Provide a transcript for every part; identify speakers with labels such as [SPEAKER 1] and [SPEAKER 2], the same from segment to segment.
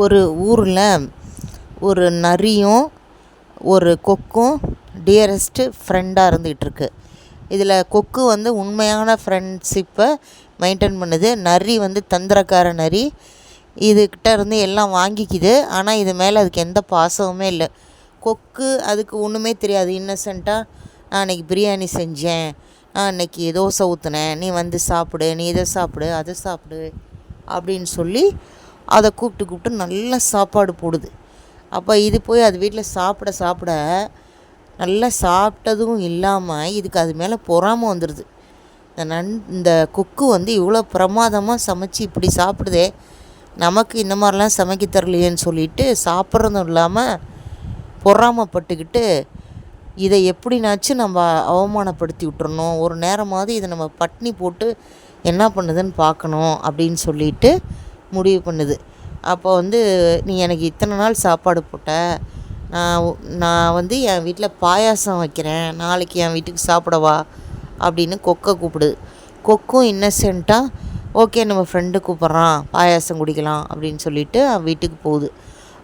[SPEAKER 1] ஒரு ஊரில் ஒரு நரியும் ஒரு கொக்கும் டியரஸ்ட்டு ஃப்ரெண்டாக இருந்துகிட்ருக்கு இதில் கொக்கு வந்து உண்மையான ஃப்ரெண்ட்ஷிப்பை மெயின்டைன் பண்ணுது. நரி வந்து தந்திரக்கார நரி. இதுக்கிட்ட இருந்து எல்லாம் வாங்கிக்குது. ஆனால் இது மேலே அதுக்கு எந்த பாசமுமே இல்லை. கொக்கு அதுக்கு ஒன்றுமே தெரியாது. இன்னசென்ட்டாக நான் அன்றைக்கி பிரியாணி செஞ்சேன். நான் அன்றைக்கி தோசை ஊற்றுனேன் நீ வந்து சாப்பிடு. நீ இதை சாப்பிடு அதை சாப்பிடு அப்படின்னு சொல்லி அதை கூப்பிட்டு கூப்பிட்டு நல்லா சாப்பாடு போடுது. அப்போ இது போய் அது வீட்டில் சாப்பிட சாப்பிட நல்லா சாப்பிட்டதும் இல்லாமல் இதுக்கு அது மேலே பொறாமல் வந்துடுது இந்த நன் இந்த கொக்கு வந்து இவ்வளோ பிரமாதமாக சமைச்சு இப்படி சாப்பிடுதே நமக்கு இந்த மாதிரிலாம் சமைக்க தரலையேன்னு சொல்லிட்டு சாப்பிட்றதும் இல்லாமல் பொறாமப்பட்டுக்கிட்டு இதை எப்படினாச்சும் நம்ம அவமானப்படுத்தி விட்டுறணும் ஒரு நேரமாவது இதை நம்ம பட்னி போட்டு என்ன பண்ணுதுன்னு பார்க்கணும் அப்படின்னு சொல்லிட்டு முடிவு பண்ணுது. அப்போ வந்து நீ எனக்கு இத்தனை நாள் சாப்பாடு போட்ட. நான் நான் வந்து என் வீட்டில் பாயாசம் வைக்கிறேன். நாளைக்கு என் வீட்டுக்கு சாப்பிடவா அப்படின்னு கொக்கை கூப்பிடுது கொக்கும் இன்னசென்ட்டாக ஓகே நம்ம ஃப்ரெண்டு கூப்பிட்றான். பாயாசம் குடிக்கலாம். அப்படின்னு சொல்லிட்டு அவன் வீட்டுக்கு போகுது.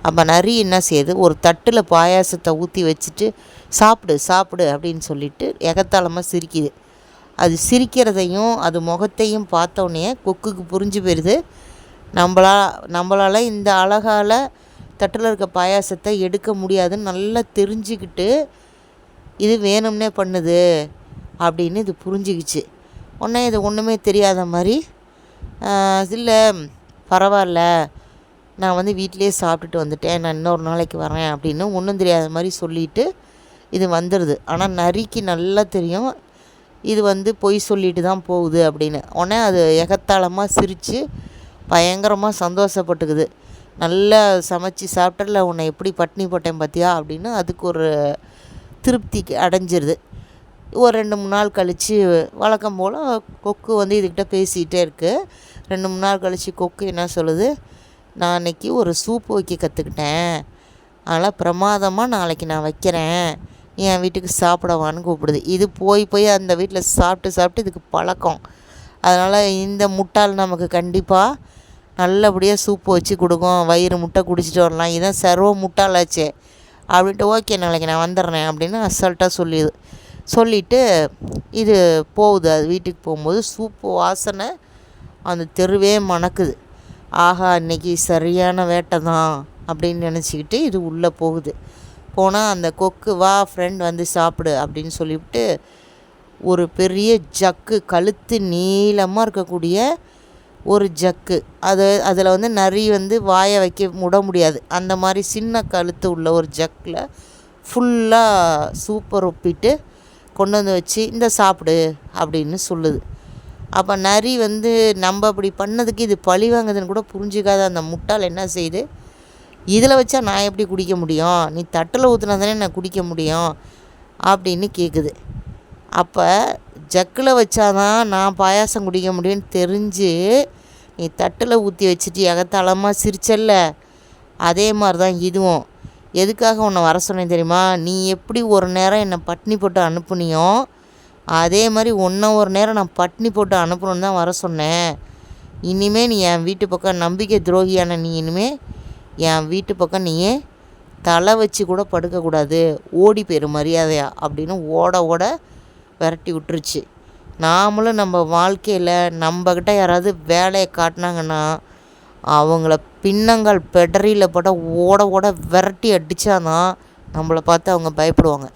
[SPEAKER 1] அப்போ நரி என்ன செய்யுது? ஒரு தட்டில் பாயாசத்தை ஊற்றி வச்சுட்டு சாப்பிடு சாப்பிடு. அப்படின்னு சொல்லிட்டு எகத்தாளமாக சிரிக்குது. அது சிரிக்கிறதையும் அது முகத்தையும் பார்த்தோன்னே கொக்குக்கு புரிஞ்சு போயிடுது நம்மளா நம்மளால் இந்த அழகால் தட்டில் இருக்க பாயாசத்தை எடுக்க முடியாதுன்னு நல்லா தெரிஞ்சுக்கிட்டு இது வேணும்னே பண்ணுது அப்படின்னு இது புரிஞ்சுக்கிச்சு. உடனே இது ஒன்றுமே தெரியாத மாதிரி இல்லை பரவாயில்ல நான் வந்து வீட்டிலே சாப்பிட்டுட்டு வந்துட்டேன் நான் இன்னொரு நாளைக்கு வரேன் அப்படின்னு ஒன்றும் தெரியாத மாதிரி சொல்லிவிட்டு இது வந்துடுது ஆனால் நரிக்கு நல்லா தெரியும் இது வந்து பொய் சொல்லிட்டு தான் போகுது அப்படின்னு. உடனே அது எகத்தாளமாக சிரித்து பயங்கரமாக சந்தோஷப்பட்டுக்குது. நல்லா சமைச்சி சாப்பிட்டல உன்னை எப்படி பட்னி போட்டேன் பார்த்தியா அப்படின்னு அதுக்கு ஒரு திருப்திக்கு அடைஞ்சிருது. ஒரு ரெண்டு மூணு நாள் கழித்து வழக்கம் போல் கொக்கு வந்து இதுக்கிட்ட பேசிகிட்டே இருக்குது ரெண்டு மூணு நாள் கழித்து கொக்கு என்ன சொல்லுது? நான் அன்றைக்கி ஒரு சூப் வைக்க கற்றுக்கிட்டேன் அதனால் பிரமாதமாக நாளைக்கு நான் வைக்கிறேன். என் வீட்டுக்கு சாப்பிடவான்னு கூப்பிடுது. இது போய் போய் அந்த வீட்டில் சாப்பிட்டு சாப்பிட்டு இதுக்கு பழக்கம். அதனால் இந்த முட்டாள் நமக்கு கண்டிப்பாக நல்லபடியாக சூப்பு வச்சு கொடுக்கும் வயிறு முட்டை குடிச்சிட்டு வரலாம். இதான் சர்வ முட்டாளாச்சே. அப்படின்ட்டு ஓகே நாளைக்கு நான் வந்துடுறேன் அப்படின்னு அசால்ட்டாக சொல்லிடுது சொல்லிவிட்டு இது போகுது. அது வீட்டுக்கு போகும்போது சூப்பு வாசனை அந்த தெருவே மணக்குது. ஆஹா இன்றைக்கி சரியான வேட்டை தான் அப்படின்னு நினச்சிக்கிட்டு இது உள்ளே போகுது. போனால் அந்த கொக்கு வா ஃப்ரெண்ட் வந்து சாப்பிடு அப்படின்னு சொல்லிவிட்டு ஒரு பெரிய ஜக்கு கழுத்து நீளமாக இருக்கக்கூடிய ஒரு ஜக்கு. அது அதில் வந்து நரி வந்து வாயை வைக்க முட முடியாது. அந்த மாதிரி சின்ன கழுத்து உள்ள ஒரு ஜக்கில் ஃபுல்லாக சூப்பர் ஒப்பிட்டு கொண்டு வந்து வச்சு இந்த சாப்பிடு அப்படின்னு சொல்லுது. அப்போ நரி வந்து நம்ம அப்படி பண்ணதுக்கு இது பழி வாங்குதுன்னு கூட புரிஞ்சிக்காத அந்த முட்டால் என்ன செய்யுது இதில் வச்சா நான் எப்படி குடிக்க முடியும்? நீ தட்டில் ஊற்றுனா தானே நான் குடிக்க முடியும்? அப்படின்னு கேட்குது அப்போ ஜக்கில் வச்சாதான் நான் பாயாசம் குடிக்க முடியும்னு தெரிஞ்சு நீ தட்டில் ஊற்றி வச்சுட்டு எகத்தாளமாக சிரிச்சல்ல? அதே மாதிரி தான் இதுவும். எதுக்காக உன்னை வர சொன்னேன் தெரியுமா? நீ எப்படி ஒரு நேரம் என்னை பட்னி போட்டு அனுப்புனியோ அதே மாதிரி ஒன்றை ஒரு நேரம் நான் பட்னி போட்டு அனுப்பணுன்னு தான் வர சொன்னேன். இனிமேல் நீ என் வீட்டு பக்கம் நம்பிக்கை துரோகியான நீ இனிமேல் என் வீட்டு பக்கம் நீயே தலை வச்சு கூட படுக்கக்கூடாது. ஓடி போயிரு மரியாதையா அப்படின்னு ஓட ஓட விரட்டி விட்டுருச்சு. நாமளும் நம்ம வாழ்க்கையில் நம்மக்கிட்ட யாராவது வேலையை காட்டினாங்கன்னா அவங்கள பின்னங்கள் பெடரியில் போட்டால் ஓட ஓட விரட்டி அடித்தாதான் நம்மளை பார்த்து அவங்க பயப்படுவாங்க.